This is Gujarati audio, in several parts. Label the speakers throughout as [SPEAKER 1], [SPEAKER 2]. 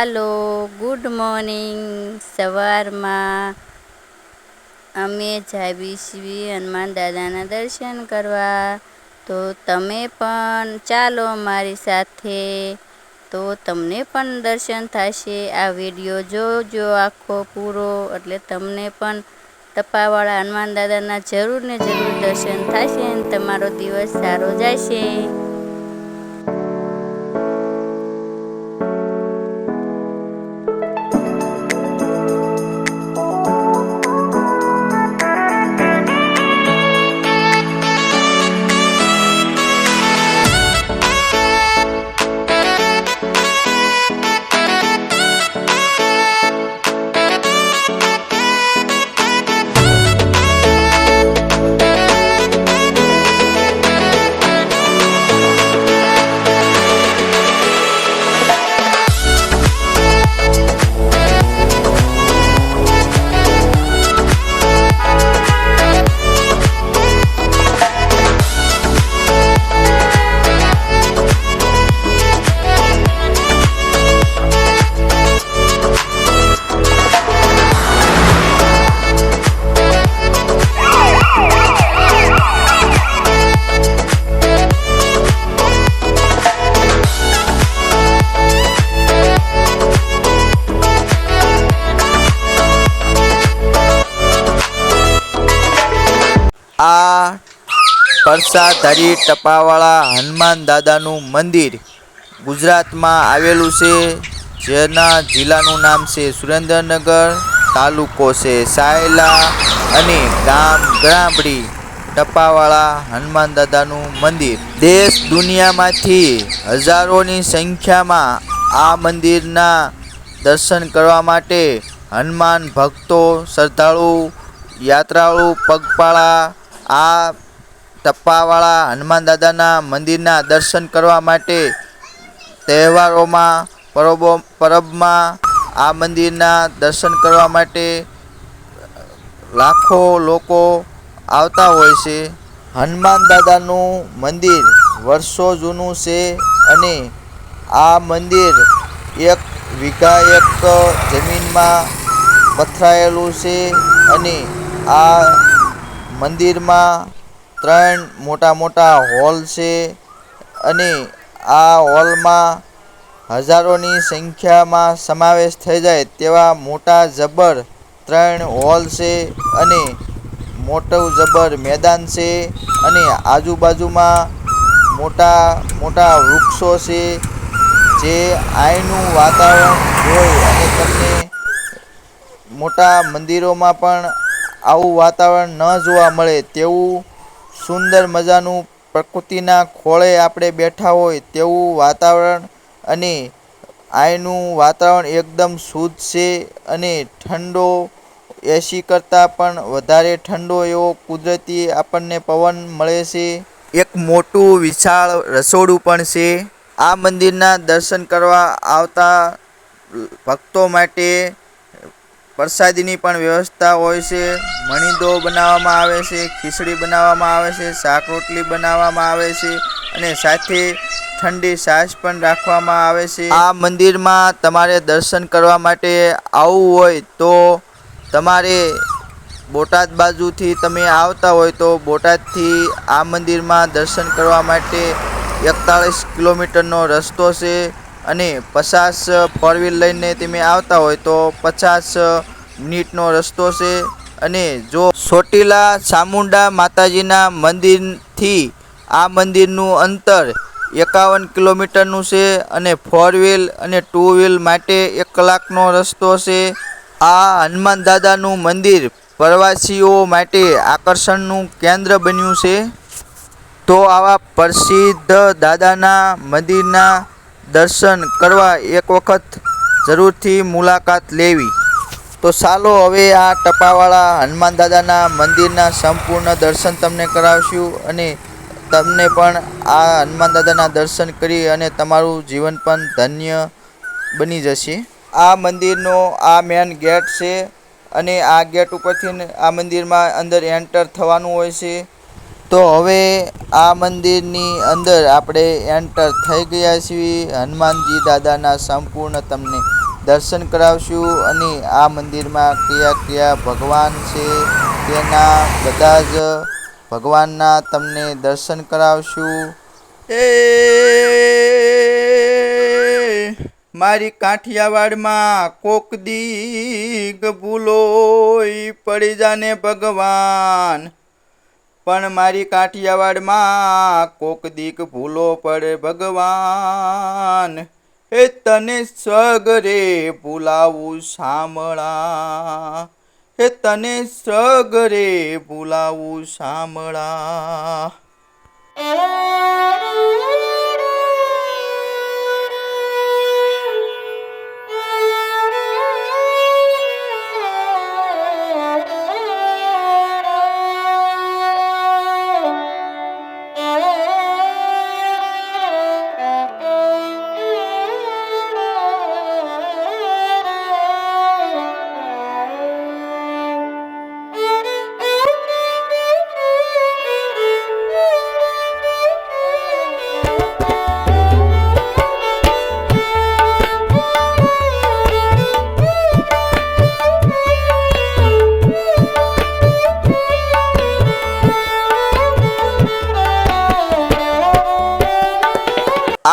[SPEAKER 1] ચાલો ગુડ મોર્નિંગ. સવારમાં અમે જાવી છીએ હનુમાન દાદાના દર્શન કરવા. તો તમે પણ ચાલો મારી સાથે. તો તમને પણ દર્શન થશે. આ વીડિયો જોજો આખો પૂરો. એટલે તમને પણ ટપાવાળા હનુમાન દાદાના જરૂર ને જરૂર દર્શન થશે અને તમારો દિવસ સારો જશે.
[SPEAKER 2] પરસાધારી ટપાવાળા હનુમાન દાદાનું મંદિર ગુજરાતમાં આવેલું છે. જેના જિલ્લાનું નામ છે સુરેન્દ્રનગર તાલુકો છે સાયલા અને ગામ ગ્રામડી ટપાવાળા હનુમાન દાદાનું મંદિર. દેશ દુનિયામાંથી હજારોની સંખ્યામાં આ મંદિરના દર્શન કરવા માટે હનુમાન ભક્તો, શ્રદ્ધાળુ, યાત્રાળુ, પગપાળા આ ટપ્પાવાળા હનુમાન દાદાના મંદિરના દર્શન કરવા માટે તહેવારોમાં પરબો પરબમાં આ મંદિરના દર્શન કરવા માટે લાખો લોકો આવતા હોય છે. હનુમાન દાદાનું મંદિર વર્ષો જૂનું છે અને આ મંદિર એક વીઘા જમીનમાં પથરાયેલું છે અને આ મંદિરમાં ત્રણ મોટા મોટા હોલ છે અને આ હોલમાં હજારોની સંખ્યામાં સમાવેશ થઈ જાય તેવા મોટા જબર ત્રણ હોલ છે અને મોટું જબર મેદાન છે અને આજુબાજુમાં મોટા મોટા વૃક્ષો છે જે અહીંનું વાતાવરણ જોઈ અને તમને મોટા મંદિરોમાં પણ આવું વાતાવરણ ન જોવા મળે તેવું સુંદર મજાનું પ્રકૃતિના ખોળે આપણે બેઠા હોય તેવું વાતાવરણ અને અહીંનું વાતાવરણ એકદમ શુદ્ધ છે અને ઠંડો એસી કરતાં પણ વધારે ઠંડો એવો કુદરતી આપણને પવન મળે છે. એક મોટું વિશાળ રસોડું પણ છે. આ મંદિરના દર્શન કરવા આવતા ભક્તો માટે પ્રસાદીની પણ વ્યવસ્થા હોય છે. મણીદો બનાવવામાં આવે છે, ખીચડી બનાવવામાં આવે છે, શાક રોટલી બનાવવામાં આવે છે અને સાથે ઠંડી સાસ પણ રાખવામાં આવે છે. આ મંદિરમાં તમારે દર્શન કરવા માટે આવવું હોય તો તમારે બોટાદ બાજુથી તમે આવતા હોય તો બોટાદથી આ મંદિરમાં દર્શન કરવા માટે એકતાળીસ કિલોમીટરનો રસ્તો છે. અને પચાસ ફોર વ્હીલ લઈને તમે આવતા હોય તો પચાસ મિનિટનો રસ્તો છે. અને જો ચોટીલા ચામુંડા માતાજીના મંદિરથી આ મંદિરનું અંતર એકાવન કિલોમીટરનું છે અને ફોર વ્હીલ અને ટુ વ્હીલ માટે એક કલાકનો રસ્તો છે. આ હનુમાન દાદાનું મંદિર પ્રવાસીઓ માટે આકર્ષણનું કેન્દ્ર બન્યું છે. તો આવા પ્રસિદ્ધ દાદાના મંદિરના દર્શન કરવા એક વખત જરૂરથી મુલાકાત લેવી. તો ચાલો હવે આ ટપાવાળા હનુમાન દાદાના મંદિરના સંપૂર્ણ દર્શન તમને કરાવશું અને તમને પણ આ હનુમાન દાદાના દર્શન કરી અને તમારું જીવન પણ ધન્ય બની જશે. આ મંદિરનો આ મેન ગેટ છે અને આ ગેટ ઉપરથી આ મંદિરમાં અંદર એન્ટર થવાનું હોય છે. તો હવે આ મંદિરની અંદર આપણે એન્ટર થઈ ગયા છીએ. હનુમાનજી દાદાના સંપૂર્ણ તમને દર્શન કરાવશું અને આ મંદિરમાં કયા કયા ભગવાન છે તેના બધા જ ભગવાનના તમને દર્શન કરાવશું. એ મારી કાઠિયાવાડમાં કોક દીગ ભૂલો પડી જાને ભગવાન. પણ મારી કાઠિયાવાડમાં કોક દીક ભૂલો પડે ભગવાન. એ તને સગરે ભૂલાવું સાંભળા. હે તને સગરે ભૂલાવું સાંભળા.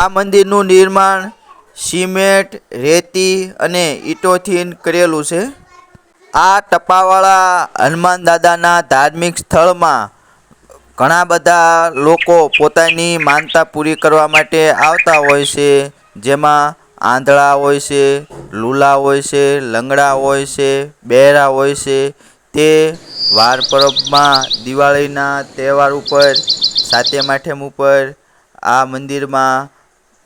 [SPEAKER 2] આ મંદિરનું નિર્માણ સિમેન્ટ, રેતી અને ઈંટોથી કરેલું છે. આ ટપાવાળા હનુમાન દાદાના ધાર્મિક સ્થળમાં ઘણા બધા લોકો પોતાની માનતા પૂરી કરવા માટે આવતા હોય છે. જેમાં આંધળા હોય છે, લૂલા હોય છે, લંગડા હોય છે બહેરા હોય છે. તે વાર પરબમાં દિવાળીના તહેવાર ઉપર સાતે આઠમ ઉપર આ મંદિરમાં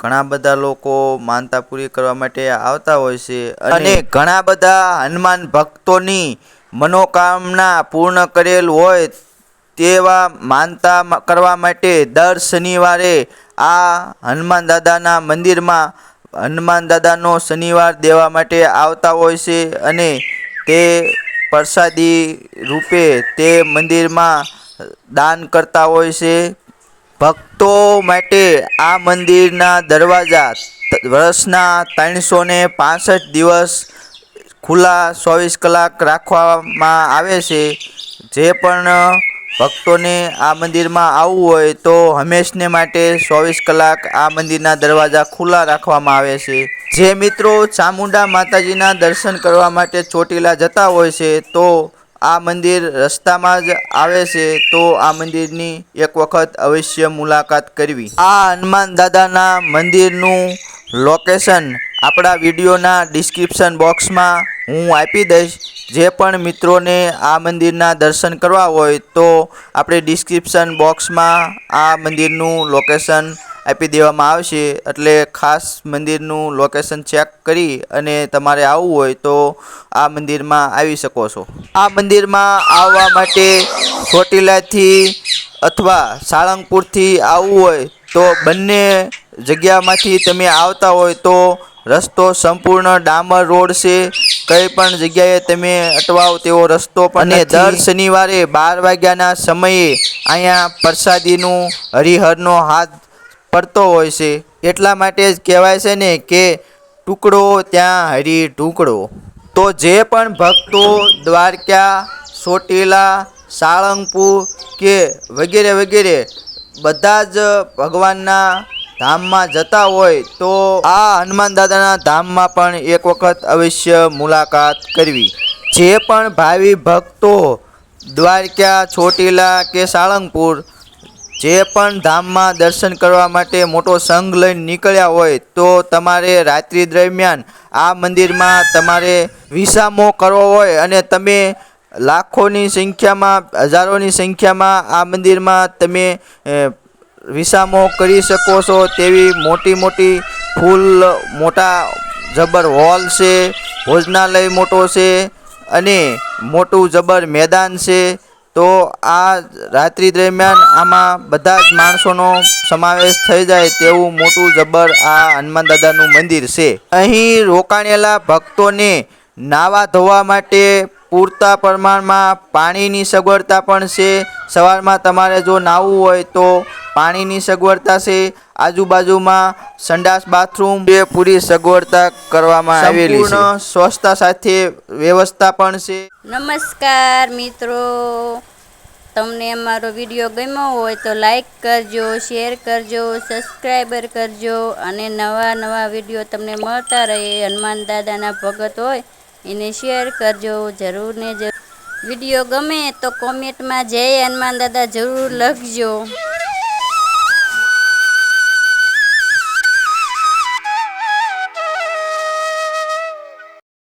[SPEAKER 2] ઘણા બધા લોકો માનતા પૂરી કરવા માટે આવતા હોય છે અને ઘણા બધા હનુમાન ભક્તોની મનોકામના પૂર્ણ કરેલ હોય તેવા માનતા કરવા માટે દર શનિવારે આ હનુમાન દાદાના મંદિરમાં હનુમાન દાદાનો શનિવાર દેવા માટે આવતા હોય છે અને તે પ્રસાદી રૂપે તે મંદિરમાં દાન કરતા હોય છે. ભક્તો માટે આ મંદિરના દરવાજા વર્ષના ત્રણસો ને પાંસઠ દિવસ ખુલ્લા ચોવીસ કલાક રાખવામાં આવે છે. જે પણ ભક્તોને આ મંદિરમાં આવવું હોય તો હંમેશને માટે ચોવીસ કલાક આ મંદિરના દરવાજા ખુલ્લા રાખવામાં આવે છે. જે મિત્રો ચામુંડા માતાજીના દર્શન કરવા માટે ચોટીલા જતા હોય છે તો આ મંદિર રસ્તામાં જ આવે છે, તો આ મંદિરની એક વખત અવશ્ય મુલાકાત કરવી. આ હનુમાન દાદાના મંદિરનું લોકેશન આપણા વિડીયોના ડિસ્ક્રિપ્શન બોક્સમાં હું આપી દઈશ. જે પણ મિત્રોને આ મંદિરના દર્શન કરવા હોય તો આપણે ડિસ્ક્રિપ્શન બોક્સમાં આ મંદિરનું લોકેશન આપી દેવામાં આવશે. એટલે ખાસ મંદિરનું લોકેશન ચેક કરી અને તમારે આવવું હોય તો આ મંદિરમાં આવી શકો છો. આ મંદિરમાં આવવા માટે ચોટીલાથી અથવા સાળંગપુરથી આવવું હોય તો બંને જગ્યામાંથી તમે આવતા હોય તો રસ્તો સંપૂર્ણ ડામર રોડ છે. કઈ પણ જગ્યાએ તમે અટવાવ તેવો રસ્તો પણ અને દર શનિવારે બાર વાગ્યાના સમયે અહીંયા પ્રસાદીનું હરિહરનો હાથ પડતો હોય છે. એટલા માટે જ કહેવાય છે ને કે ટુકડો ત્યાં હરી ટુકડો. તો જે પણ ભક્તો દ્વારકા, ચોટીલા, સાળંગપુર કે વગેરે વગેરે બધા જ ભગવાનના ધામમાં જતા હોય તો આ હનુમાન દાદાના ધામમાં પણ એક વખત અવશ્ય મુલાકાત કરવી. જે પણ ભાવિ ભક્તો દ્વારકા, ચોટીલા કે સાળંગપુર જે પણ ધામમાં દર્શન કરવા માટે મોટો સંઘ લઈને નીકળ્યા હોય તો તમારે રાત્રિ દરમિયાન આ મંદિરમાં તમારે વિસામો કરવો હોય અને તમે લાખોની સંખ્યામાં, હજારોની સંખ્યામાં આ મંદિરમાં તમે વિસામો કરી શકો છો તેવી મોટી મોટી ફૂલ, મોટા જબર હોલ છે, ભોજનાલય મોટો છે અને મોટું જબર મેદાન છે. તો આ રાત્રિ દરમિયાન આમાં બધા જ માણસોનો સમાવેશ થઈ જાય તેવું મોટું જબર આ હનુમાન દાદાનું મંદિર છે. અહીં રોકાણેલા ભક્તોને નાવા ધોવા માટે પૂરતા પ્રમાણમાં પાણીની સગવડતા પણ છે. સવારમાં તમારે જો નાહવું હોય તો પાણીની સગવડતા છે. આજુબાજુમાં સંડાસ બાથરૂમ બે પૂરી સગવડતા કરવામાં આવેલી છે. સ્વચ્છતા સાથે વ્યવસ્થા પણ છે.
[SPEAKER 1] નમસ્કાર મિત્રો. તમને અમારો વીડિયો ગમ્યો હોય તો લાઈક કરજો શેર કરજો સબસ્ક્રાઈબર કરજો અને નવા નવા વીડિયો તમને મળતા રહે. હનુમાન દાદાના ભગત હોય એને શેર કરજો, જરૂર ને જરૂર. વીડિયો ગમે તો કોમેન્ટમાં જય હનુમાન દાદા જરૂર લખજો.